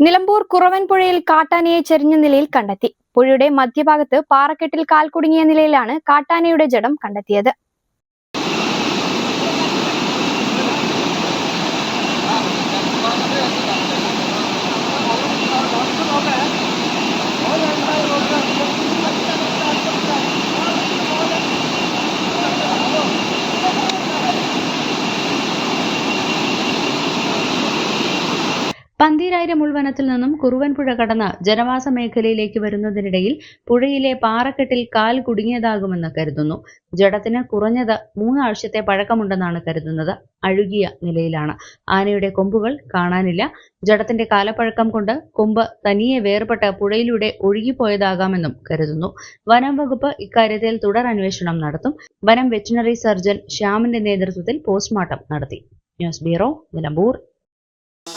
Nilambur കുറവൻപുഴയിൽ കാട്ടാനയെ ചെരിഞ്ഞ നിലയിൽ കണ്ടെത്തി. പുഴയുടെ മധ്യഭാഗത്ത് പാറക്കെട്ടിൽ കാൽ കുടുങ്ങിയ നിലയിലാണ് കാട്ടാനയുടെ ജഡം കണ്ടെത്തിയത്. പന്തീരായിരം ഉൾവനത്തിൽ നിന്നും കുറുവൻപുഴ കടന്ന് ജനവാസ മേഖലയിലേക്ക് വരുന്നതിനിടയിൽ പുഴയിലെ പാറക്കെട്ടിൽ കാൽ കുടുങ്ങിയതാകുമെന്ന് കരുതുന്നു. ജഡത്തിന് കുറഞ്ഞത് മൂന്നാഴ്ചത്തെ പഴക്കമുണ്ടെന്നാണ് കരുതുന്നത്. അഴുകിയ നിലയിലാണ്. ആനയുടെ കൊമ്പുകൾ കാണാനില്ല. ജഡത്തിന്റെ കാലപ്പഴക്കം കൊണ്ട് കൊമ്പ് തനിയെ വേർപെട്ട് പുഴയിലൂടെ ഒഴുകിപ്പോയതാകാമെന്നും കരുതുന്നു. വനം വകുപ്പ് ഇക്കാര്യത്തിൽ തുടർ അന്വേഷണം നടത്തും. വനം വെറ്റിനറി സർജൻ ശ്യാമിന്റെ നേതൃത്വത്തിൽ പോസ്റ്റ്മോർട്ടം നടത്തി. News bureau Nilambur.